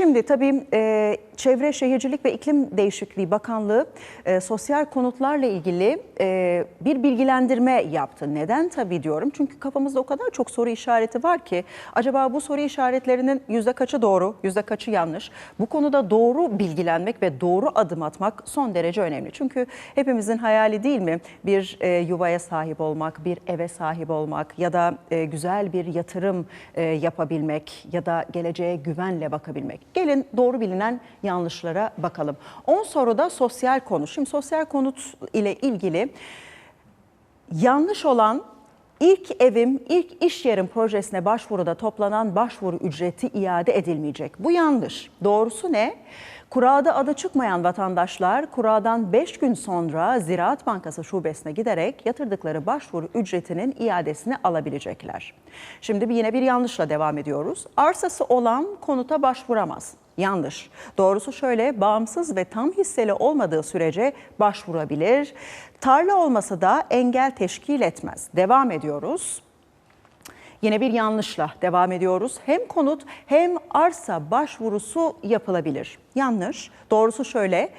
Şimdi tabii e, Çevre Şehircilik ve İklim Değişikliği Bakanlığı e, sosyal konutlarla ilgili e, bir bilgilendirme yaptı. Neden tabii diyorum? Çünkü kafamızda o kadar çok soru işareti var ki acaba bu soru işaretlerinin yüzde kaçı doğru, yüzde kaçı yanlış? Bu konuda doğru bilgilenmek ve doğru adım atmak son derece önemli. Çünkü hepimizin hayali değil mi? Bir e, yuvaya sahip olmak, bir eve sahip olmak ya da e, güzel bir yatırım e, yapabilmek ya da geleceğe güvenle bakabilmek. Gelin doğru bilinen yanlışlara bakalım. 10 soruda sosyal konu. Şimdi sosyal konut ile ilgili yanlış olan ilk evim, ilk iş yerim projesine başvuruda toplanan başvuru ücreti iade edilmeyecek. Bu yanlış. Doğrusu ne? Kurada adı çıkmayan vatandaşlar kuradan 5 gün sonra Ziraat Bankası şubesine giderek yatırdıkları başvuru ücretinin iadesini alabilecekler. Şimdi yine bir yanlışla devam ediyoruz. Arsası olan konuta başvuramaz. Yanlış. Doğrusu şöyle bağımsız ve tam hisseli olmadığı sürece başvurabilir. Tarla olmasa da engel teşkil etmez. Devam ediyoruz. Yine bir yanlışla devam ediyoruz. Hem konut hem arsa başvurusu yapılabilir. Yanlış. Doğrusu şöyle.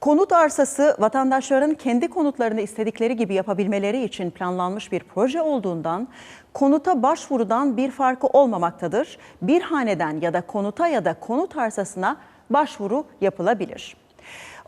Konut arsası vatandaşların kendi konutlarını istedikleri gibi yapabilmeleri için planlanmış bir proje olduğundan konuta başvurudan bir farkı olmamaktadır. Bir haneden ya da konuta ya da konut arsasına başvuru yapılabilir.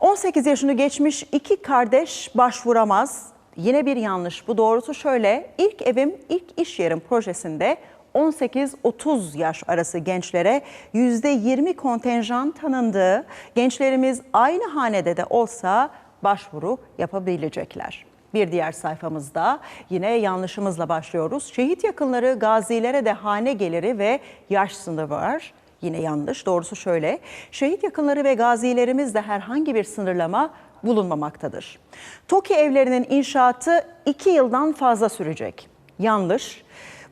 18 yaşını geçmiş iki kardeş başvuramaz. Yine bir yanlış. Bu doğrusu şöyle. İlk evim, ilk iş yerim projesinde 18-30 yaş arası gençlere %20 kontenjan tanındığı, gençlerimiz aynı hanede de olsa başvuru yapabilecekler. Bir diğer sayfamızda yine yanlışımızla başlıyoruz. Şehit yakınları gazilere de hane geliri ve yaş sınırı var. Yine yanlış. Doğrusu şöyle. Şehit yakınları ve gazilerimizde herhangi bir sınırlama bulunmamaktadır. TOKİ evlerinin inşaatı 2 yıldan fazla sürecek. Yanlış.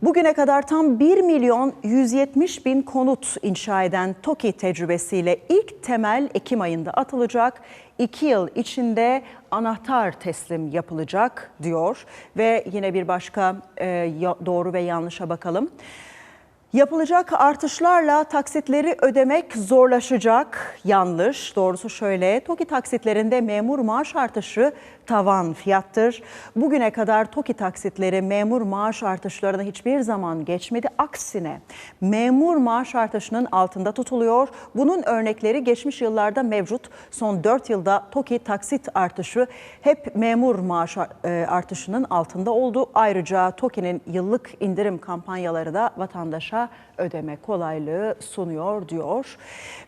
Bugüne kadar tam 1 milyon 170 bin konut inşa eden TOKİ tecrübesiyle ilk temel Ekim ayında atılacak. 2 yıl içinde anahtar teslim yapılacak diyor ve yine bir başka e, doğru ve yanlışa bakalım. Yapılacak artışlarla taksitleri ödemek zorlaşacak. Yanlış. Doğrusu şöyle. TOKİ taksitlerinde memur maaş artışı tavan fiyattır. Bugüne kadar TOKİ taksitleri memur maaş artışlarına hiçbir zaman geçmedi. Aksine memur maaş artışının altında tutuluyor. Bunun örnekleri geçmiş yıllarda mevcut. Son 4 yılda TOKİ taksit artışı hep memur maaş e, artışının altında oldu. Ayrıca TOKİ'nin yıllık indirim kampanyaları da vatandaşa ödeme kolaylığı sunuyor diyor.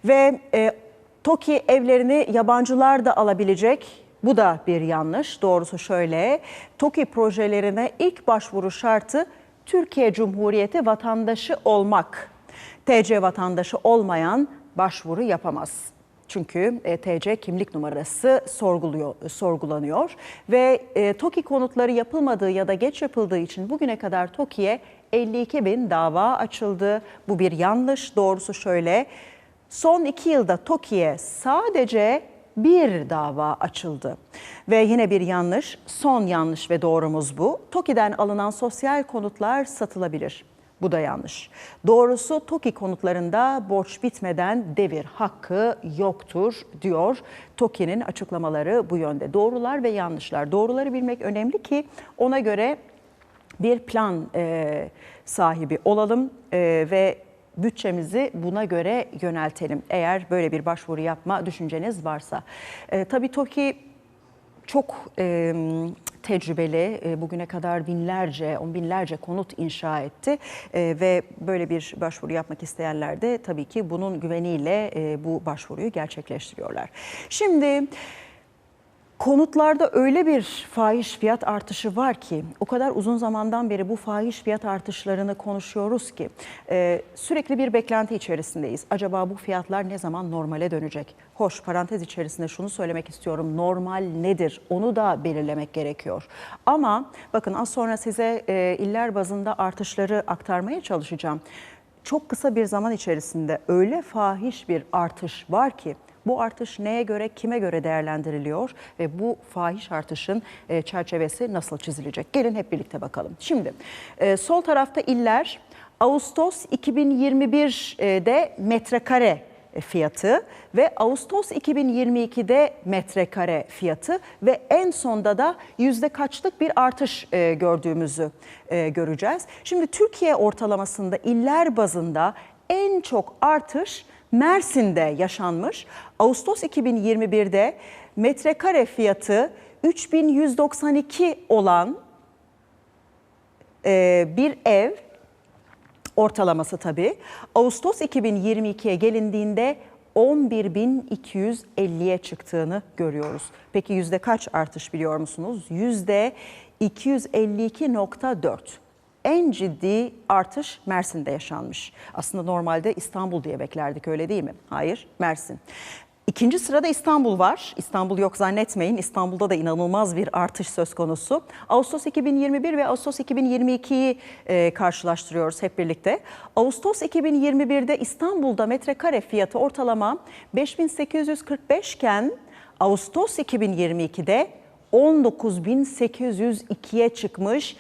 Ve e, TOKİ evlerini yabancılar da alabilecek. Bu da bir yanlış. Doğrusu şöyle, TOKİ projelerine ilk başvuru şartı Türkiye Cumhuriyeti vatandaşı olmak. TC vatandaşı olmayan başvuru yapamaz. Çünkü e, TC kimlik numarası sorguluyor, sorgulanıyor ve e, TOKİ konutları yapılmadığı ya da geç yapıldığı için bugüne kadar TOKİ'ye 52 bin dava açıldı. Bu bir yanlış. Doğrusu şöyle, son iki yılda TOKİ'ye sadece bir dava açıldı. Ve yine bir yanlış, son yanlış ve doğrumuz bu. TOKİ'den alınan sosyal konutlar satılabilir. Bu da yanlış. Doğrusu TOKİ konutlarında borç bitmeden devir hakkı yoktur diyor. TOKİ'nin açıklamaları bu yönde. Doğrular ve yanlışlar. Doğruları bilmek önemli ki ona göre bir plan e, sahibi olalım e, ve bütçemizi buna göre yöneltelim. Eğer böyle bir başvuru yapma düşünceniz varsa. E, tabii TOKİ çok e, tecrübeli. E, bugüne kadar binlerce, on binlerce konut inşa etti e, ve böyle bir başvuru yapmak isteyenler de tabii ki bunun güveniyle e, bu başvuruyu gerçekleştiriyorlar. Şimdi Konutlarda öyle bir fahiş fiyat artışı var ki o kadar uzun zamandan beri bu fahiş fiyat artışlarını konuşuyoruz ki e, sürekli bir beklenti içerisindeyiz. Acaba bu fiyatlar ne zaman normale dönecek? Hoş parantez içerisinde şunu söylemek istiyorum normal nedir onu da belirlemek gerekiyor. Ama bakın az sonra size e, iller bazında artışları aktarmaya çalışacağım. Çok kısa bir zaman içerisinde öyle fahiş bir artış var ki bu artış neye göre, kime göre değerlendiriliyor ve bu fahiş artışın e, çerçevesi nasıl çizilecek? Gelin hep birlikte bakalım. Şimdi e, sol tarafta iller Ağustos 2021'de metrekare e, fiyatı ve Ağustos 2022'de metrekare fiyatı ve en sonda da yüzde kaçlık bir artış gördüğümüzü e, göreceğiz. Şimdi Türkiye ortalamasında iller bazında en çok artış Mersin'de yaşanmış. Ağustos 2021'de metrekare fiyatı 3192 olan e, bir ev ortalaması tabii. Ağustos 2022'ye gelindiğinde 11.250'ye çıktığını görüyoruz. Peki yüzde kaç artış biliyor musunuz? Yüzde 252.4. En ciddi artış Mersin'de yaşanmış. Aslında normalde İstanbul diye beklerdik öyle değil mi? Hayır, Mersin. İkinci sırada İstanbul var. İstanbul yok zannetmeyin. İstanbul'da da inanılmaz bir artış söz konusu. Ağustos 2021 ve Ağustos 2022'yi e, karşılaştırıyoruz hep birlikte. Ağustos 2021'de İstanbul'da metrekare fiyatı ortalama 5845 iken Ağustos 2022'de 19802'ye çıkmış.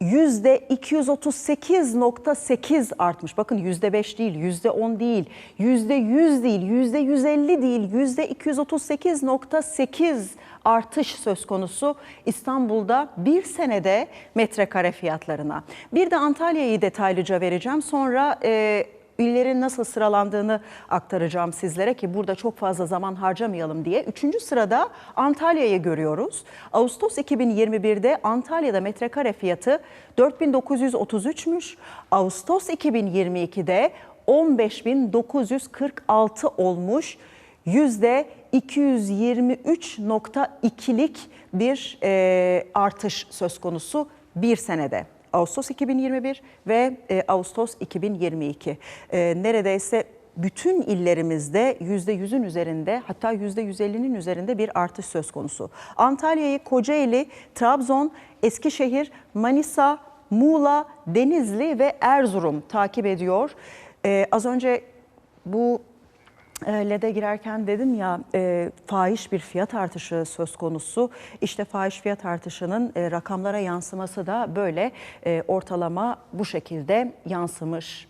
Yüzde 238.8 artmış. Bakın yüzde 5 değil, yüzde 10 değil, yüzde 100 değil, yüzde 150 değil, yüzde 238.8 artış söz konusu İstanbul'da bir senede metrekare fiyatlarına. Bir de Antalya'yı detaylıca vereceğim. Sonra e, illerin nasıl sıralandığını aktaracağım sizlere ki burada çok fazla zaman harcamayalım diye. Üçüncü sırada Antalya'yı görüyoruz. Ağustos 2021'de Antalya'da metrekare fiyatı 4933'müş. Ağustos 2022'de 15946 olmuş. Yüzde 223.2'lik bir e, artış söz konusu bir senede. Ağustos 2021 ve e, Ağustos 2022. E, neredeyse bütün illerimizde %100'ün üzerinde hatta %150'nin üzerinde bir artış söz konusu. Antalya'yı Kocaeli, Trabzon, Eskişehir, Manisa, Muğla, Denizli ve Erzurum takip ediyor. E, az önce bu LED'e girerken dedim ya e, fahiş bir fiyat artışı söz konusu. İşte fahiş fiyat artışının e, rakamlara yansıması da böyle e, ortalama bu şekilde yansımış.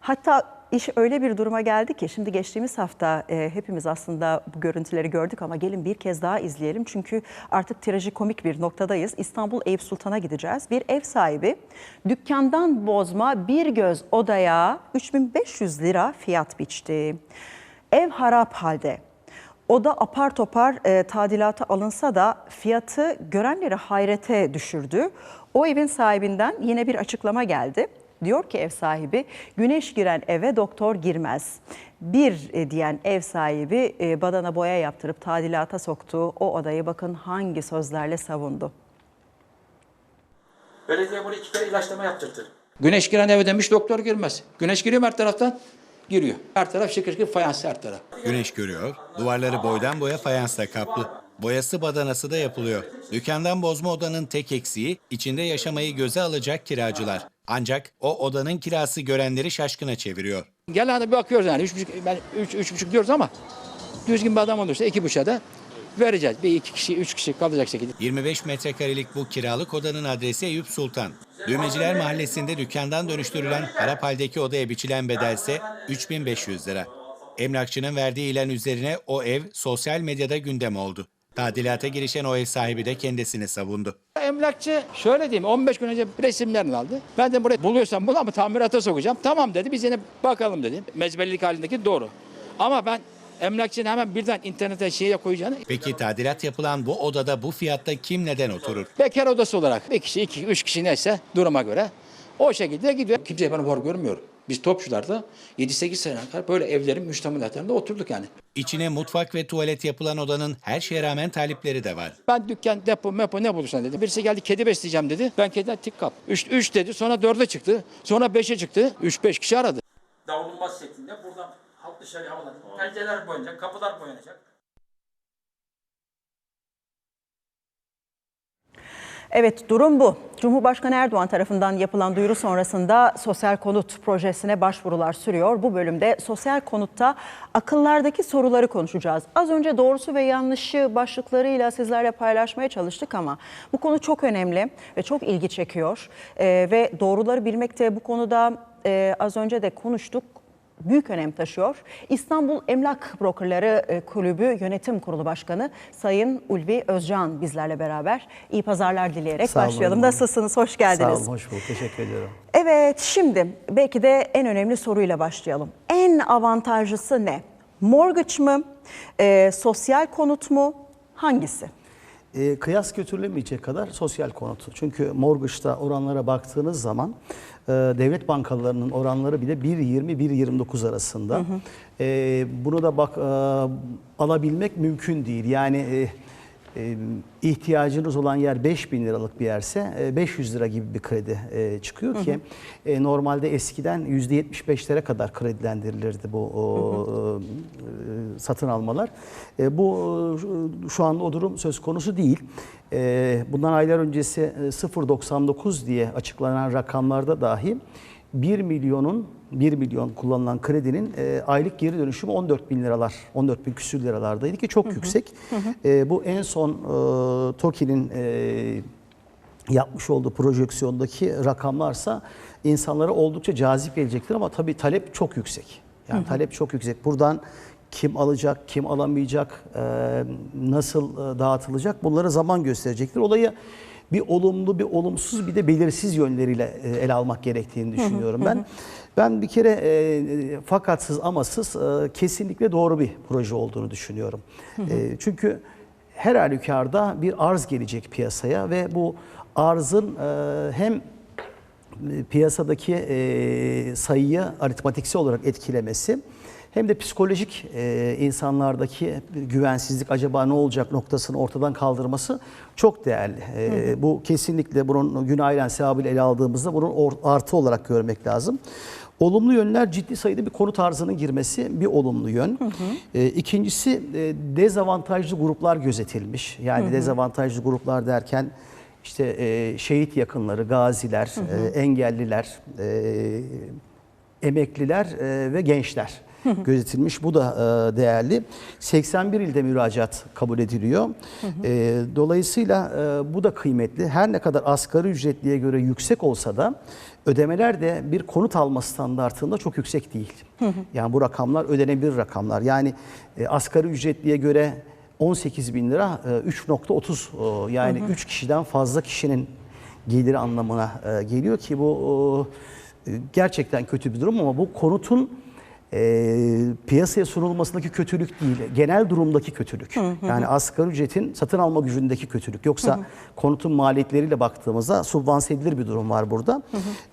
Hatta iş öyle bir duruma geldi ki şimdi geçtiğimiz hafta e, hepimiz aslında bu görüntüleri gördük ama gelin bir kez daha izleyelim. Çünkü artık trajikomik bir noktadayız. İstanbul Eyüp Sultan'a gideceğiz. Bir ev sahibi dükkandan bozma bir göz odaya 3500 lira fiyat biçti. Ev harap halde. Oda apar topar e, tadilata alınsa da fiyatı görenleri hayrete düşürdü. O evin sahibinden yine bir açıklama geldi. Diyor ki ev sahibi güneş giren eve doktor girmez. Bir e, diyen ev sahibi e, badana boya yaptırıp tadilata soktuğu o odayı bakın hangi sözlerle savundu. Belediye bunu iki kere ilaçlama yaptırdı. Güneş giren eve demiş doktor girmez. Güneş giriyor her taraftan? Giriyor. Her taraf şıkır şıkır fayans her taraf. Güneş görüyor, duvarları boydan boya fayansla kaplı. Boyası badanası da yapılıyor. Dükkandan bozma odanın tek eksiği içinde yaşamayı göze alacak kiracılar. Ancak o odanın kirası görenleri şaşkına çeviriyor. Gel hani bir bakıyoruz yani. Üç buçuk, ben üç, üç buçuk diyoruz ama düzgün bir adam olursa iki buçuğa da vereceğiz. Bir iki kişi, üç kişi kalacak şekilde. 25 metrekarelik bu kiralık odanın adresi Eyüp Sultan. Düğmeciler Mahallesi'nde dükkandan dönüştürülen harap haldeki odaya biçilen bedelse 3500 lira. Emlakçının verdiği ilan üzerine o ev sosyal medyada gündem oldu. Tadilata girişen o ev sahibi de kendisini savundu. Emlakçı şöyle diyeyim 15 gün önce resimlerini aldı. Ben de burayı buluyorsam bul ama tamirata sokacağım. Tamam dedi biz yine bakalım dedi. Mezbellik halindeki doğru. Ama ben emlakçının hemen birden internete şeye koyacağını Peki tadilat yapılan bu odada bu fiyatta kim neden oturur? bekar odası olarak bir kişi, iki, üç kişi neyse duruma göre o şekilde gidiyor. Kimseye bana hor görmüyor. Biz topçularda 7-8 sene kadar böyle evlerin müştemilatlarında oturduk yani. İçine mutfak ve tuvalet yapılan odanın her şeye rağmen talipleri de var. Ben dükkan, depo, mepo ne bulursan dedi. Birisi geldi kedi besleyeceğim dedi. Ben kediden tik kap. 3 3 dedi. Sonra 4'e çıktı. Sonra 5'e çıktı. 3-5 kişi aradı. davulunmaz şeklinde buradan dışarı havalanacak. Pencereler boyanacak, kapılar boyanacak. Evet durum bu. Cumhurbaşkanı Erdoğan tarafından yapılan duyuru sonrasında sosyal konut projesine başvurular sürüyor. Bu bölümde sosyal konutta akıllardaki soruları konuşacağız. Az önce doğrusu ve yanlışı başlıklarıyla sizlerle paylaşmaya çalıştık ama bu konu çok önemli ve çok ilgi çekiyor. Ee, ve doğruları bilmekte bu konuda e, az önce de konuştuk büyük önem taşıyor. İstanbul Emlak Brokerları e, Kulübü Yönetim Kurulu Başkanı Sayın Ulvi Özcan bizlerle beraber. İyi pazarlar dileyerek Sağ olun başlayalım. Hanım. Nasılsınız? Hoş Sağ geldiniz. olun, hoş bulduk. Teşekkür ediyorum. Evet, şimdi belki de en önemli soruyla başlayalım. En avantajlısı ne? Mortgage mı? e, sosyal konut mu? Hangisi? E, kıyas götürülemeyecek kadar sosyal konutu. Çünkü mortgage'da oranlara baktığınız zaman e, devlet bankalarının oranları bile 1.20-1.29 arasında. E, bunu da bak e, alabilmek mümkün değil. Yani e, e, ihtiyacınız olan yer 5000 liralık bir yerse e, 500 lira gibi bir kredi e, çıkıyor ki e, normalde eskiden %75'lere kadar kredilendirilirdi bu o, e, satın almalar. E, bu e, şu anda o durum söz konusu değil. E, bundan aylar öncesi e, 0.99 diye açıklanan rakamlarda dahi 1 milyonun 1 milyon kullanılan kredinin e, aylık geri dönüşümü 14 bin liralar, 14 bin küsür liralardaydı ki çok yüksek. E, bu en son e, TOKİ'nin e, yapmış olduğu projeksiyondaki rakamlarsa insanlara oldukça cazip gelecektir ama tabii talep çok yüksek. Yani talep çok yüksek. Buradan kim alacak, kim alamayacak, e, nasıl e, dağıtılacak bunları zaman gösterecektir. Olayı bir olumlu, bir olumsuz, bir de belirsiz yönleriyle e, ele almak gerektiğini düşünüyorum ben. Ben bir kere e, fakatsız amasız e, kesinlikle doğru bir proje olduğunu düşünüyorum. E, çünkü her halükarda bir arz gelecek piyasaya ve bu arzın e, hem piyasadaki e, sayıyı aritmatiksel olarak etkilemesi hem de psikolojik e, insanlardaki güvensizlik acaba ne olacak noktasını ortadan kaldırması çok değerli. E, Bu kesinlikle bunun günahıyla sevabıyla ele aldığımızda bunun artı olarak görmek lazım. Olumlu yönler ciddi sayıda bir konut arzının girmesi bir olumlu yön. E, ikincisi e, dezavantajlı gruplar gözetilmiş. Yani dezavantajlı gruplar derken işte e, şehit yakınları, gaziler, e, engelliler, e, emekliler e, ve gençler gözetilmiş. Bu da e, değerli. 81 ilde müracaat kabul ediliyor. E, dolayısıyla e, bu da kıymetli. Her ne kadar asgari ücretliye göre yüksek olsa da ödemeler de bir konut alma standartında çok yüksek değil. Yani bu rakamlar ödenebilir rakamlar. Yani e, asgari ücretliye göre 18 bin lira e, 3.30 e, yani 3 kişiden fazla kişinin geliri anlamına e, geliyor ki bu e, gerçekten kötü bir durum ama bu konutun e, piyasaya sunulmasındaki kötülük değil, genel durumdaki kötülük. Yani asgari ücretin satın alma gücündeki kötülük. Yoksa konutun maliyetleriyle baktığımızda subvanse edilir bir durum var burada.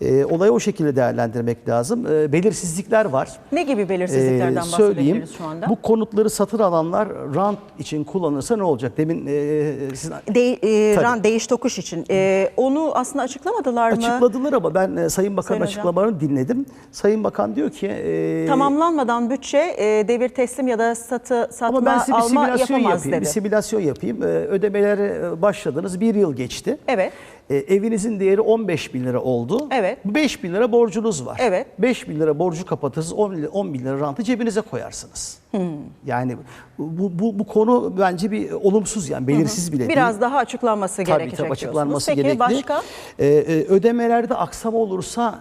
E, olayı o şekilde değerlendirmek lazım. E, belirsizlikler var. Ne gibi belirsizliklerden Ee, söyleyeyim. şu anda? Bu konutları satın alanlar rant için kullanırsa ne olacak? Demin e, siz De, e, Tabii. ran değiş tokuş için. E, onu aslında açıklamadılar mı? açıkladılar ama ben e, Sayın Bakan'ın Sayın Hocam. açıklamalarını dinledim. Sayın Bakan diyor ki e, Tamamlanmadan bütçe e, devir teslim ya da satı satma ama ben size bir alma simülasyon yapamaz yapayım. dedi. Bir simülasyon yapayım. E, ödemelere e, başladınız. Bir yıl geçti. Evet. E, evinizin değeri 15 bin lira oldu. Evet. 5 bin lira borcunuz var. Evet. 5 bin lira borcu kapatırsınız 10 bin, lira- 10 bin lira rantı cebinize koyarsınız. Hmm. Yani bu, bu, bu konu bence bir olumsuz yani belirsiz bile değil. Biraz daha açıklanması Tabii gerekecek tabii diyorsunuz. açıklanması Peki gerekli. başka? Ee, e, ödemelerde aksama olursa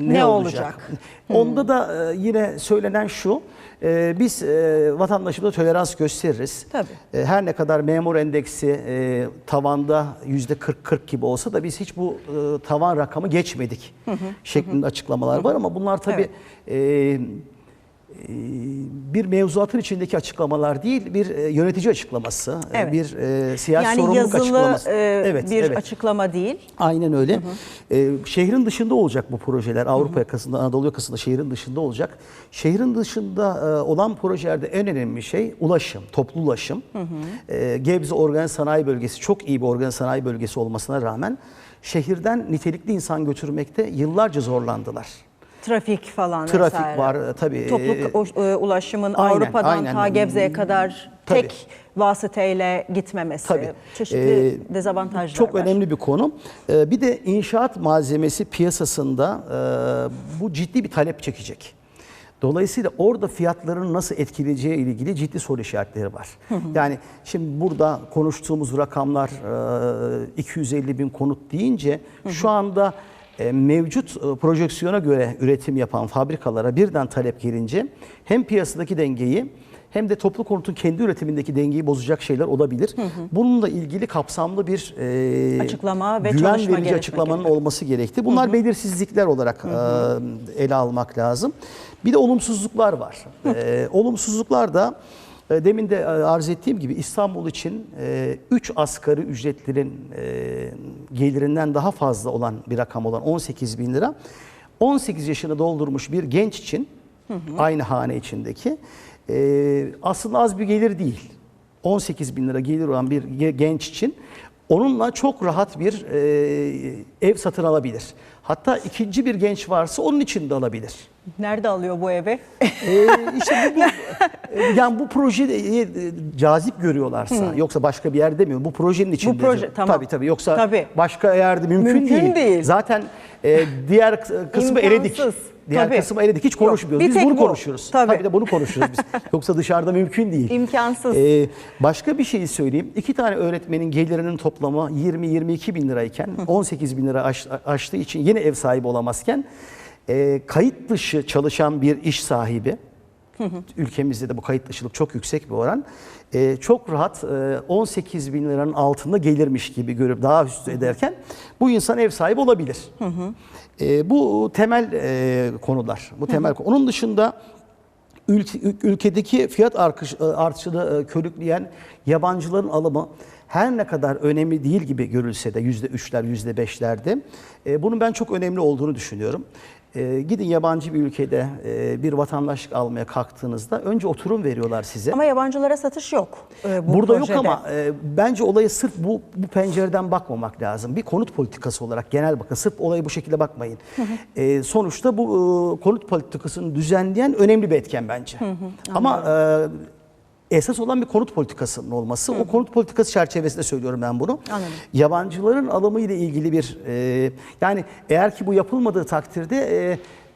ne, Ne olacak? olacak? Onda da e, yine söylenen şu. e, biz e, vatandaşımıza tolerans gösteririz. Tabii. Her ne kadar memur endeksi tavanda yüzde 40-40 gibi olsa da biz hiç bu tavan rakamı geçmedik şeklinde açıklamalar var ama bunlar tabii e, e, bir mevzuatın içindeki açıklamalar değil, bir e, yönetici açıklaması, e, Evet. bir e, siyasi Yani sorumluluk yazılı açıklaması. e, bir açıklama değil. Aynen öyle. Ee, şehrin dışında olacak bu projeler. Avrupa yakasında, Anadolu yakasında şehrin dışında olacak. Şehrin dışında e, olan projelerde en önemli şey ulaşım, toplu ulaşım. Ee, Gebze Organ Sanayi Bölgesi çok iyi bir organ sanayi bölgesi olmasına rağmen şehirden nitelikli insan götürmekte yıllarca zorlandılar. Trafik falan Trafik vesaire. var, e, tabii. Toplu e, ulaşımın Aynen, Avrupa'dan aynen. ta Gebze'ye kadar Tabii. tek vasıtayla gitmemesi. Tabii. Çeşitli Ee, dezavantajlar Çok var. önemli bir konu. Ee, bir de inşaat malzemesi piyasasında e, bu ciddi bir talep çekecek. Dolayısıyla orada fiyatların nasıl etkileyeceği ile ilgili ciddi soru işaretleri var. Yani şimdi burada konuştuğumuz rakamlar e, 250 bin konut deyince şu anda e, mevcut e, projeksiyona göre üretim yapan fabrikalara birden talep gelince hem piyasadaki dengeyi hem de toplu konutun kendi üretimindeki dengeyi bozacak şeyler olabilir. Bununla ilgili kapsamlı bir e, Açıklama ve güven verici açıklamanın gerekiyor. olması gerekti. Bunlar belirsizlikler olarak e, ele almak lazım. Bir de olumsuzluklar var. E, olumsuzluklar da e, demin de e, arz ettiğim gibi İstanbul için 3 asgari ücretlerin e, gelirinden daha fazla olan bir rakam olan 18 bin lira 18 yaşını doldurmuş bir genç için aynı hane içindeki e, aslında az bir gelir değil. 18 bin lira gelir olan bir ge- genç için onunla çok rahat bir e, ev satın alabilir. Hatta ikinci bir genç varsa onun için de alabilir. Nerede alıyor bu evi? Ee, işte bu, bu- e, yani bu projeyi e, cazip görüyorlarsa yoksa başka bir yer demiyorum. Bu projenin içinde. proje, tamam. Tabii tabii yoksa Tabii. başka yerde mümkün, Mümkün değil. değil. Zaten e, diğer kı- kısmı eledik. Diğer Tabii. kısmı eledik. Hiç konuşmuyoruz. Biz bunu bu. konuşuyoruz. Tabii. Tabii de bunu konuşuyoruz biz. yoksa dışarıda mümkün değil. İmkansız. Ee, başka bir şey söyleyeyim. İki tane öğretmenin gelirinin toplamı 20-22 bin lirayken 18 bin lira aş- aştığı için yine ev sahibi olamazken e, kayıt dışı çalışan bir iş sahibi ülkemizde de bu kayıt dışılık çok yüksek bir oran. e, çok rahat e, 18 bin liranın altında gelirmiş gibi görüp daha üstü ederken bu insan ev sahibi olabilir. E, bu temel e, konular. Bu temel konu. Onun dışında ülke- ülkedeki fiyat artış- artışını e, körükleyen yabancıların alımı her ne kadar önemli değil gibi görülse de yüzde üçler, yüzde beşlerde e, bunun ben çok önemli olduğunu düşünüyorum. E, Gidin yabancı bir ülkede e, bir vatandaşlık almaya kalktığınızda önce oturum veriyorlar size. Ama yabancılara satış yok. e, bu Burada projede. yok ama e, bence olaya sırf bu bu pencereden bakmamak lazım. Bir konut politikası olarak genel bakın. Sırf olaya bu şekilde bakmayın. E, sonuçta bu e, konut politikasını düzenleyen önemli bir etken bence. ama e, esas olan bir konut politikasının olması. O konut politikası çerçevesinde söylüyorum ben bunu. Anladım. Yabancıların alımı ile ilgili bir e, yani eğer ki bu yapılmadığı takdirde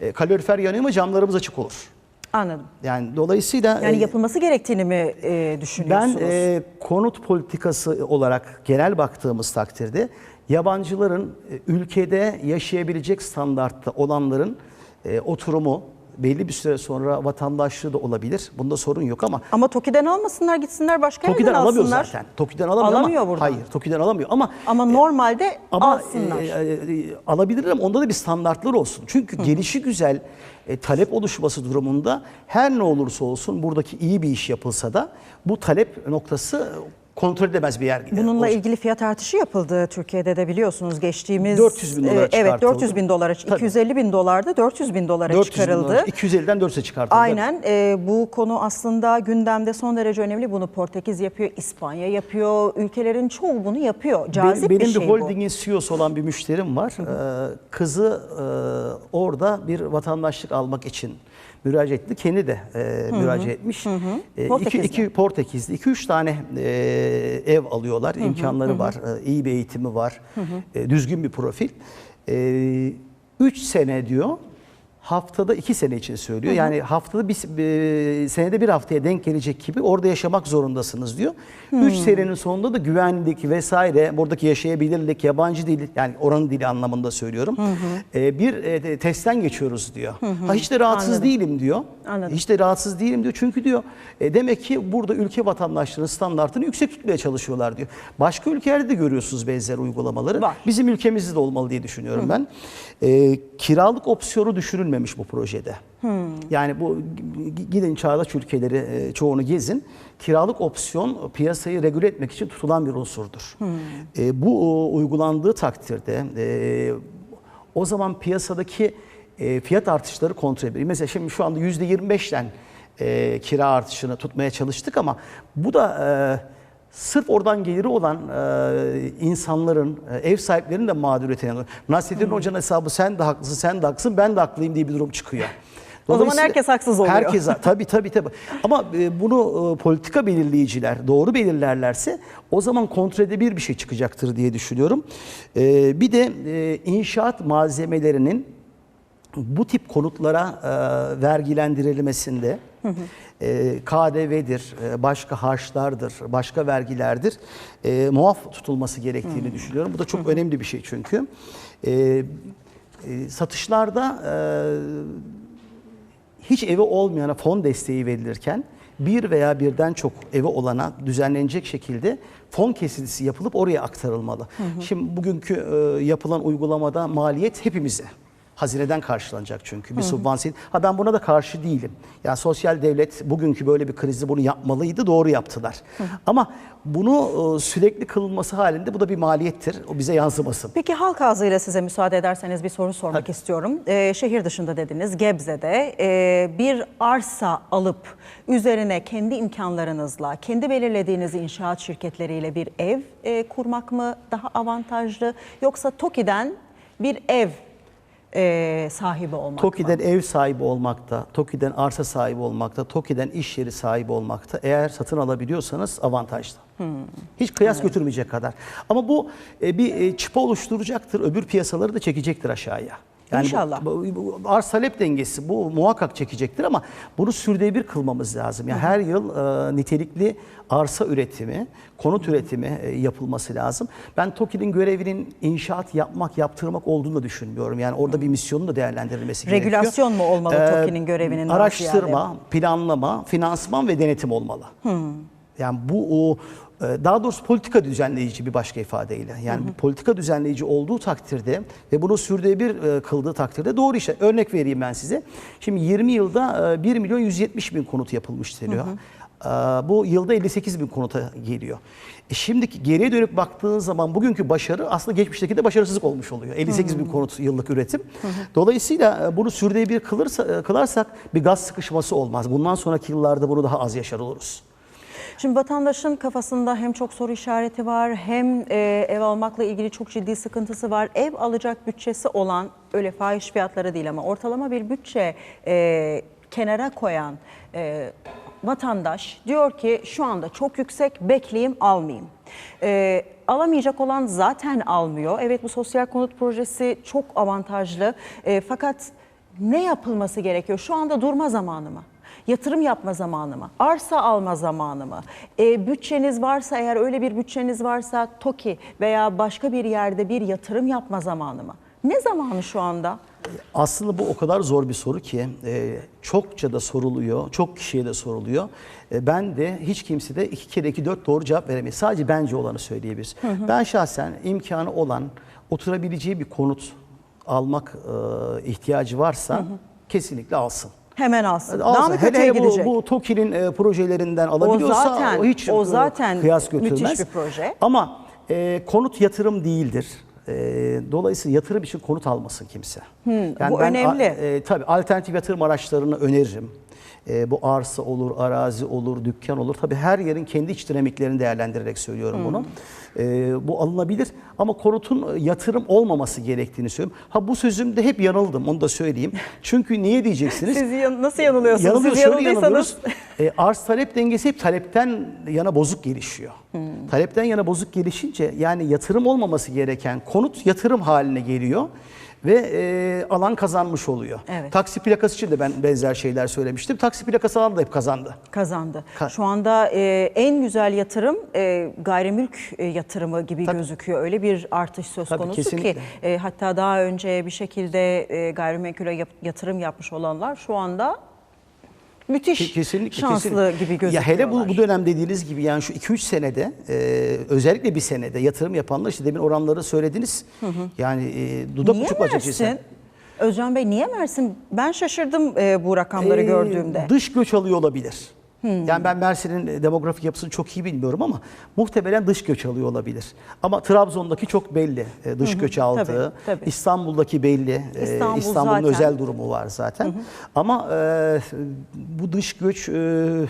e, e, kalorifer yanıyor ama camlarımız açık olur. Anladım. Yani dolayısıyla Yani e, yapılması gerektiğini mi e, ben düşünüyorsunuz? e, konut politikası olarak genel baktığımız takdirde yabancıların e, ülkede yaşayabilecek standartta olanların e, oturumu belli bir süre sonra vatandaşlığı da olabilir. Bunda sorun yok ama Ama TOKİ'den almasınlar gitsinler başka TOKİ'den yerden alamıyor alsınlar. zaten. TOKİ'den alamıyor Alamıyor ama buradan. hayır TOKİ'den alamıyor ama Ama normalde ama alsınlar. e, e, alabilirler ama onda da bir standartlar olsun. Çünkü gelişi güzel e, talep oluşması durumunda her ne olursa olsun buradaki iyi bir iş yapılsa da bu talep noktası kontrol edemez bir yer. Bununla olacak. ilgili fiyat artışı yapıldı Türkiye'de de biliyorsunuz geçtiğimiz 400 bin dolara e, Evet çıkartıldı. 400 bin dolara Tabii. 250 bin dolarda 400 bin dolara 400 bin çıkarıldı. dolar, 250'den 400'e çıkartıldı. Aynen e, bu konu aslında gündemde son derece önemli. Bunu Portekiz yapıyor, İspanya yapıyor. Ülkelerin çoğu bunu yapıyor. Cazip benim bir bir şey bu. holdingin CEO'su olan bir müşterim var. Ee, kızı e, orada bir vatandaşlık almak için müracaat etti. Kendi de e, müracaat etmiş. E, iki, Portekiz'de. iki, Portekiz'de. iki üç tane e, ev alıyorlar. imkanları var. e, iyi bir eğitimi var. e, düzgün bir profil. E, sene diyor. Haftada iki sene için söylüyor. Yani haftada bir, bir- senede bir haftaya denk gelecek gibi orada yaşamak zorundasınız diyor. Üç senenin sonunda da güvenlik vesaire buradaki yaşayabilirlik, yabancı dil yani oranın dili anlamında söylüyorum. e, bir e, testten geçiyoruz diyor. Ha, hiç de rahatsız Anladım. değilim diyor. Anladım. Hiç de rahatsız değilim diyor. Çünkü diyor e, demek ki burada ülke vatandaşlığının standartını yüksek tutmaya çalışıyorlar diyor. Başka ülkelerde de görüyorsunuz benzer uygulamaları. Var. Bizim ülkemizde de olmalı diye düşünüyorum ben. E, kiralık opsiyonu düşünülmemiş bu projede. Yani bu gidin çağdaş ülkeleri e, çoğunu gezin. Kiralık opsiyon piyasayı regüle etmek için tutulan bir unsurdur. E, bu uygulandığı takdirde e, o zaman piyasadaki e, fiyat artışları kontrol edilir. Mesela şimdi şu anda %25'ten e, kira artışını tutmaya çalıştık ama bu da e, sırf oradan geliri olan e, insanların, e, ev sahiplerinin de mağduriyetine. Nasrettin Hoca'nın hesabı sen de haklısın, sen de haklısın, ben de haklıyım diye bir durum çıkıyor. O zaman herkes haksız oluyor. Herkes tabii tabii tabii. Ama e, bunu e, politika belirleyiciler doğru belirlerlerse o zaman kontrol edebilir bir şey çıkacaktır diye düşünüyorum. E, bir de inşaat malzemelerinin bu tip konutlara e, vergilendirilmesinde e, KDV'dir, e, başka harçlardır, başka vergilerdir e, muaf tutulması gerektiğini düşünüyorum. Bu da çok önemli bir şey çünkü. E, e, satışlarda e, hiç evi olmayana fon desteği verilirken bir veya birden çok evi olana düzenlenecek şekilde fon kesintisi yapılıp oraya aktarılmalı. Şimdi bugünkü e, yapılan uygulamada maliyet hepimize. Hazineden karşılanacak çünkü bir subvansiyon. Ha ben buna da karşı değilim. Yani sosyal devlet bugünkü böyle bir krizde bunu yapmalıydı. Doğru yaptılar. Ama bunu e, sürekli kılınması halinde bu da bir maliyettir. O bize yansımasın. Peki halk ağzıyla size müsaade ederseniz bir soru sormak istiyorum. Ee, şehir dışında dediniz Gebze'de e, bir arsa alıp üzerine kendi imkanlarınızla, kendi belirlediğiniz inşaat şirketleriyle bir ev e, kurmak mı daha avantajlı yoksa TOKİ'den bir ev e, sahibi olmak mı? TOKİ'den ev sahibi olmakta, TOKİ'den arsa sahibi olmakta, TOKİ'den iş yeri sahibi olmakta eğer satın alabiliyorsanız avantajlı. Hiç kıyas götürmeyecek kadar. Ama bu e, bir e, çıpa oluşturacaktır, öbür piyasaları da çekecektir aşağıya. İnşallah. Bu, bu, arz talep dengesi bu muhakkak çekecektir ama bunu sürdürülebilir kılmamız lazım. Yani her yıl e, nitelikli arsa üretimi, konut üretimi e, yapılması lazım. Ben TOKİ'nin görevinin inşaat yapmak, yaptırmak olduğunu da düşünmüyorum. Yani orada bir misyonun da değerlendirilmesi gerekiyor. Regülasyon mu olmalı Ee, TOKİ'nin görevinin Araştırma, planlama, finansman ve denetim olmalı. Yani bu o daha doğrusu politika düzenleyici bir başka ifadeyle. Yani bir politika düzenleyici olduğu takdirde ve bunu sürdürülebilir e, kıldığı takdirde doğru işte. Örnek vereyim ben size. Şimdi 20 yılda e, 1 milyon 170 bin konut yapılmış deniyor. E, Bu yılda 58 bin konuta geliyor. E Şimdi geriye dönüp baktığın zaman bugünkü başarı aslında geçmişteki de başarısızlık olmuş oluyor. 58 bin konut yıllık üretim. Dolayısıyla e, bunu sürdürülebilir kılırsa, e, kılarsak bir gaz sıkışması olmaz. Bundan sonraki yıllarda bunu daha az yaşar oluruz. Şimdi vatandaşın kafasında hem çok soru işareti var hem e, ev almakla ilgili çok ciddi sıkıntısı var. Ev alacak bütçesi olan öyle fahiş fiyatları değil ama ortalama bir bütçe e, kenara koyan e, vatandaş diyor ki şu anda çok yüksek bekleyeyim almayayım. E, alamayacak olan zaten almıyor. Evet bu sosyal konut projesi çok avantajlı E, fakat ne yapılması gerekiyor? Şu anda durma zamanı mı? Yatırım yapma zamanı mı? Arsa alma zamanı mı? E, bütçeniz varsa eğer öyle bir bütçeniz varsa TOKİ veya başka bir yerde bir yatırım yapma zamanı mı? Ne zamanı şu anda? Aslında bu o kadar zor bir soru ki e, çokça da soruluyor, çok kişiye de soruluyor. E, ben de hiç kimse de iki kere iki dört doğru cevap veremeyiz. Sadece bence olanı söyleyebiliriz. Ben şahsen imkanı olan oturabileceği bir konut almak e, ihtiyacı varsa kesinlikle alsın. Hemen alsın. Alsın. Daha mı kötüye hele bu, gidecek? bu TOKİ'nin e, projelerinden alabiliyorsa zaten- o hiç o e, zaten kıyas müthiş götürmez. bir proje. Ama e, konut yatırım değildir. E, dolayısıyla yatırım için konut almasın kimse. Yani bu ben, önemli. E, tabii alternatif yatırım araçlarını öneririm. E, bu arsa olur, arazi olur, dükkan olur. Tabii her yerin kendi iç dinamiklerini değerlendirerek söylüyorum bunu. E, bu alınabilir ama konutun yatırım olmaması gerektiğini söylüyorum. Ha bu sözümde hep yanıldım onu da söyleyeyim. Çünkü niye diyeceksiniz? Siz yan- nasıl yanılıyorsunuz? Yanılıyoruz, Siz şöyle yanılıyoruz. E, arz talep dengesi hep talepten yana bozuk gelişiyor. Talepten yana bozuk gelişince yani yatırım olmaması gereken konut yatırım haline geliyor ve e, alan kazanmış oluyor. Evet. Taksi plakası için de ben benzer şeyler söylemiştim. Taksi plakası alan da hep kazandı. Kazandı. Ka- Şu anda e, en güzel yatırım e, gayrimülk e, yatırımı gibi Tabii. gözüküyor. Öyle bir artış söz Tabii, konusu kesinlikle. ki e, hatta daha önce bir şekilde e, gayrimenkule yatırım yapmış olanlar şu anda müthiş Ke- Kesinlikle. şanslı kesinlikle. gibi Ya gözüküyorlar. hele bu, bu dönem dediğiniz gibi yani şu 2-3 senede e, özellikle bir senede yatırım yapanlar işte demin oranları söylediniz. Yani e, dudak Niye uçukla açıkçası. Özcan Bey niye Mersin? Ben şaşırdım e, bu rakamları Ee, gördüğümde. Dış göç alıyor olabilir. Yani ben Mersin'in e, demografik yapısını çok iyi bilmiyorum ama muhtemelen dış göç alıyor olabilir. Ama Trabzon'daki çok belli e, dış göç aldığı. Tabii, tabii. İstanbul'daki belli. E, İstanbul İstanbul'un zaten. özel durumu var zaten. Ama e, bu dış göç e,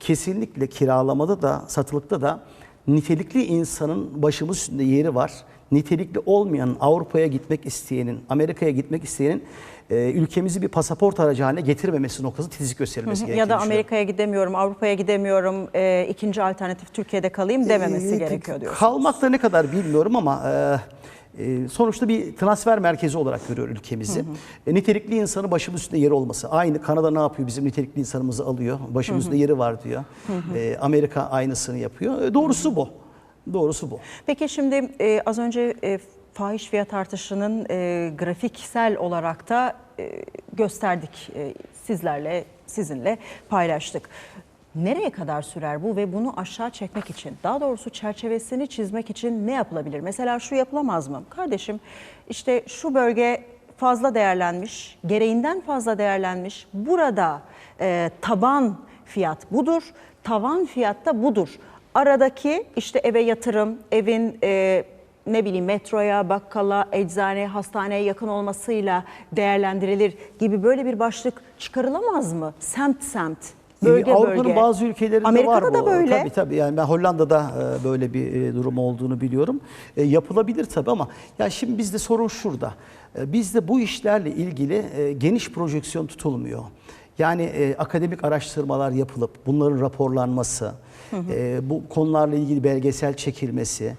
kesinlikle kiralamada da satılıkta da nitelikli insanın başımız üstünde yeri var. Nitelikli olmayan Avrupa'ya gitmek isteyenin, Amerika'ya gitmek isteyenin e, ülkemizi bir pasaport aracı haline getirmemesi noktası titizik gösterilmesi gerekiyor. ya da Amerika'ya gidemiyorum, Avrupa'ya gidemiyorum, e, ikinci alternatif Türkiye'de kalayım dememesi Ee, gerekiyor diyorsunuz. Kalmak da ne kadar bilmiyorum ama e, e, sonuçta bir transfer merkezi olarak görüyor ülkemizi. E, nitelikli insanı başımız üstünde yeri olması. Aynı Kanada ne yapıyor? Bizim nitelikli insanımızı alıyor. Başımız üstünde yeri var diyor. E, Amerika aynısını yapıyor. E, doğrusu bu. Doğrusu bu. Peki şimdi e, az önce e, fahiş fiyat artışının e, grafiksel olarak da e, gösterdik e, sizlerle, sizinle paylaştık. Nereye kadar sürer bu ve bunu aşağı çekmek için, daha doğrusu çerçevesini çizmek için ne yapılabilir? Mesela şu yapılamaz mı? Kardeşim işte şu bölge fazla değerlenmiş, gereğinden fazla değerlenmiş. Burada e, taban fiyat budur, tavan fiyat da budur. Aradaki işte eve yatırım, evin e, ne bileyim metroya, bakkala, eczane, hastaneye yakın olmasıyla değerlendirilir gibi böyle bir başlık çıkarılamaz mı? Semt semt, bölge Avrupa'nın bazı ülkelerinde Amerika'da var bu. da böyle. Tabii tabii yani ben Hollanda'da e, böyle bir e, durum olduğunu biliyorum. E, Yapılabilir tabii ama ya şimdi bizde sorun şurada. Bizde bu işlerle ilgili geniş projeksiyon tutulmuyor. Yani e, akademik araştırmalar yapılıp bunların raporlanması, e, bu konularla ilgili belgesel çekilmesi,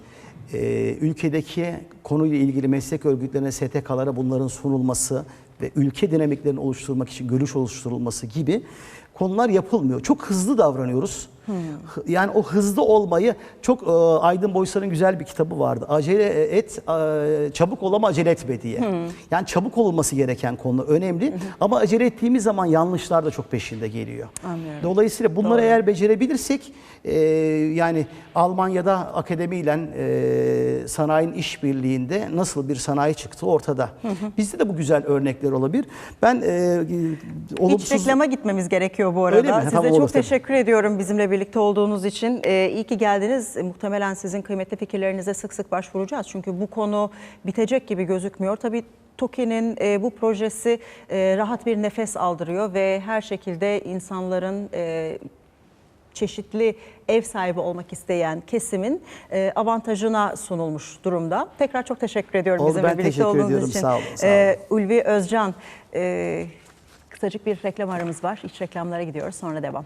e, ülkedeki konuyla ilgili meslek örgütlerine, STK'lara bunların sunulması ve ülke dinamiklerini oluşturmak için görüş oluşturulması gibi konular yapılmıyor. Çok hızlı davranıyoruz. Hı- Yani o hızlı olmayı çok e, Aydın Boysan'ın güzel bir kitabı vardı. Acele et, e, çabuk ol ama acele etme diye. Yani çabuk olması gereken konu önemli ama acele ettiğimiz zaman yanlışlar da çok peşinde geliyor. Anlıyorum. Dolayısıyla bunları eğer becerebilirsek e, yani Almanya'da akademiyle e, sanayinin işbirliğinde nasıl bir sanayi çıktı ortada. Bizde de bu güzel örnekler olabilir. Ben e, Hiç olumsuz reklama gitmemiz gerekiyor bu arada. Size Tamam, çok tabii. teşekkür ediyorum bizimle birlikte olduğunuz için. Ee, iyi ki geldiniz. E, Muhtemelen sizin kıymetli fikirlerinize sık sık başvuracağız. Çünkü bu konu bitecek gibi gözükmüyor. Tabii TOKİ'nin e, bu projesi e, rahat bir nefes aldırıyor ve her şekilde insanların e, çeşitli ev sahibi olmak isteyen kesimin e, avantajına sunulmuş durumda. Tekrar çok teşekkür ediyorum Oldu, bizimle birlikte olduğunuz ediyorum. için. Sağ olun, sağ E, Ulvi Özcan, e, kısacık bir reklam aramız var. İç reklamlara gidiyoruz sonra devam.